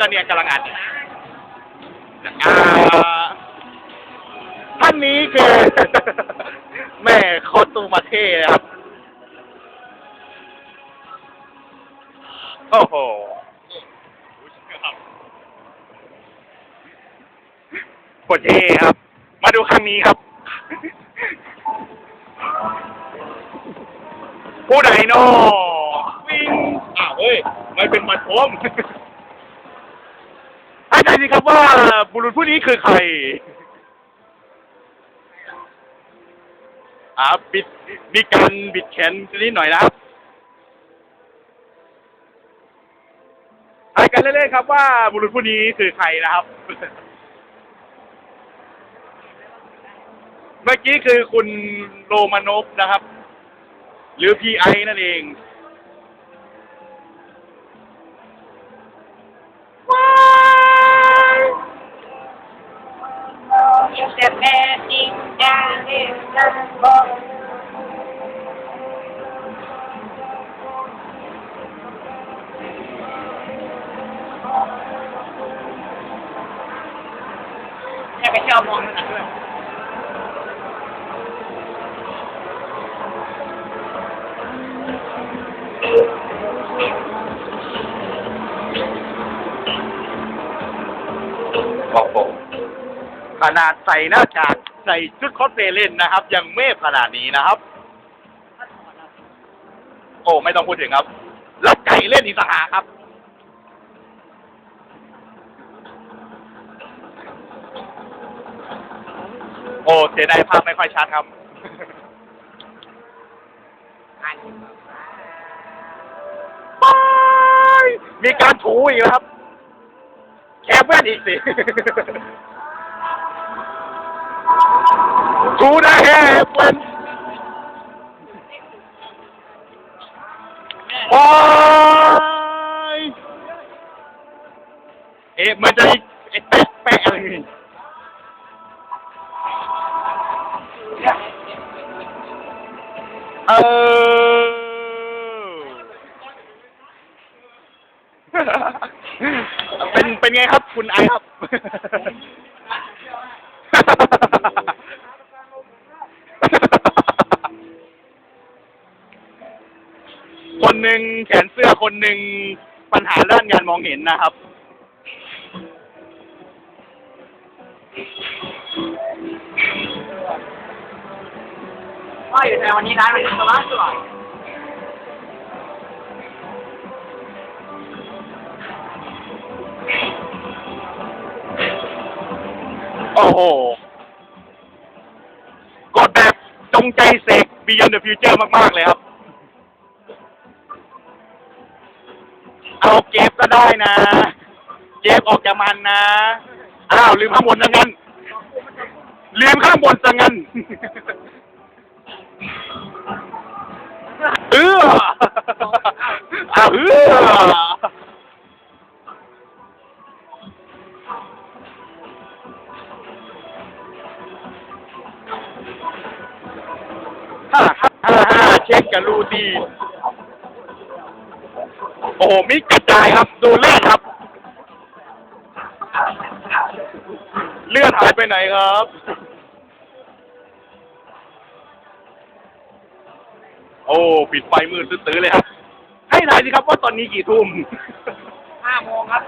ตอนนี้กำลังอัดอ่าท่านนี้คือ แม่โคตูมาเท่ครับ โอ้โห โคตรเท่ครับ มาดูครั้งนี้ครับ ผู้ใดโนวิ่งอ้าวเฮ้ย ไม่เป็นมันผมให้ใจ สิครับว่าบุรุษผู้นี้คือใครอ่าบิดมีการบิดแขนนิดหน่อยนะครับทายกันเล่นๆครับว่าบุรุษผู้นี้คือใครนะครับ เมื่อกี้คือคุณโรมานพนะครับ หรือพีไอนั่นเอง แค่ไปชอบมองนั่นด้วยโอ้โหขนาดใส่หน้ากากใส่ชุดคอสเพลย์เล่นนะครับ ยังเมฟขนาดนี้นะครับ โอ้ ไม่ต้องพูดถึงครับ แล้วไก่เล่นอีกต่างหากครับ อ้เสียดายภาพไม่ค่อยชัดครับ ไปมีการถูอีกแล้วครับ แคบแว่นอีกสิ ถูได้แค่แว่นโอ้ยเอ๊ะมันจะไอ้แเป็นเป็นไงครับคุณไอครับ คนหนึ่งแขนเสื้อคนหนึ่งปัญหาด้านการมองเห็นนะครับว่าอยู่ในวันนี้ร้านมันสบายสบาย อ้โห กดแบบจงใจเสก Beyond the Future มาก ๆ เลยครับ เอาเก็บก็ได้นะ เก็บออกจากมันนะ อ้าว ลืมข้างบนซะงั้น ลืมข้างบนซะงั้น เอออ้าวเออ ดีโอ้โหมิกกระจายครับ ดูเลือดครับ เลือดหายไปไหนครับ โอ้ปิดไฟมืดตื้อๆเลยครับ ให้ทายสิครับว่าตอนนี้กี่ทุ่มห้าโมงครับ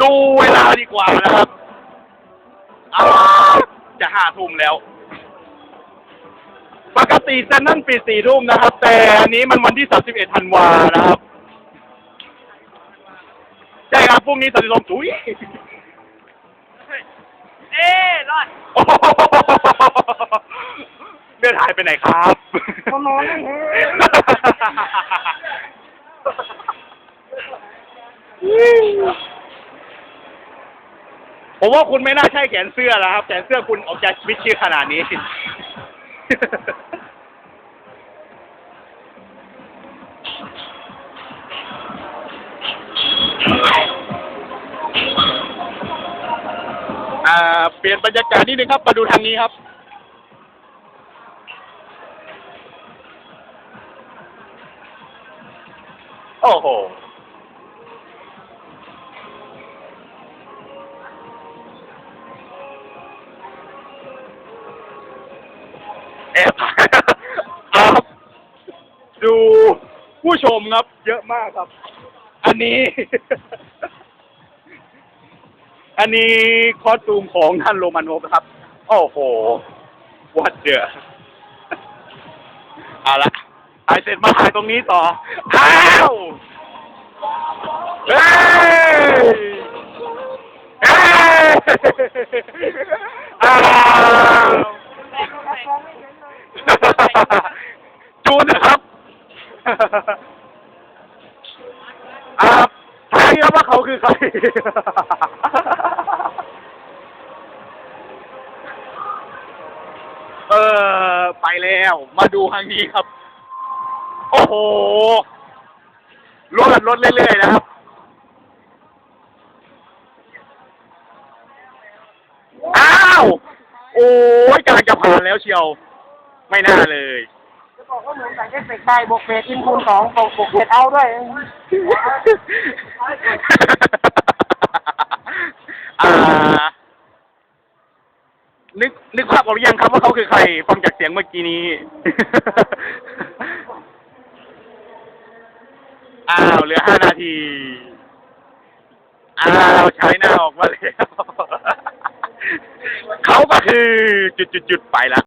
ดูเวลาดีกว่านะครับอ้าวจะห้าทุ่มแล้ว ปกติจะนั่นปิดสี่ทุ่มนะครับ แต่อันนี้มันวันที่สามสิบเอ็ดธันวานะครับ ใช่ครับพรุ่งนี้สันติลมถุยเอ๊รอดโอ้โหเลือดหายไปไหนครับเขานอนไม่เห็น ผมว่าคุณไม่น่าใช่แขนเสื้อแล้วครับ แขนเสื้อคุณออกจากวิชิขนาดนี้ อ่า เปลี่ยนบรรยากาศนิดนึงครับ มาดูทางนี้ครับโโอ้โห ครับดูผู้ชมครับ เยอะมากครับ อันนี้ อันนี้คอสตูมของท่านโรมานโนฟครับ โอ้โห วัดเดือเอาละถ่ายเสร็จมาถ่ายตรงนี้ต่อ อ้าวเฮ้ยเฮ้ยอ้าวจูนนะครับ อ่าทายครับว่าเขาคือใคร เออ ไปแล้ว มาดูทางนี้ครับ โอ้โหรถกันรถเรื่อยๆนะครับ อ้าว โอ้ยกำลังจะผ่านแล้วเชียว ไม่น่าเลย กว่าเหมือนใส่เอฟเฟกต์ได้บวกเฟสอินคูณสองบวกบวกเฟสเอาด้วย อ่า นึกนึกภาพออกหรือยังครับว่าเขาคือใคร ฟังจากเสียงเมื่อกี้นี้ อ้าวเหลือห้านาที อ้าวใช้หน้าออกมาแล้ว เขาก็คือจุดๆๆไปละ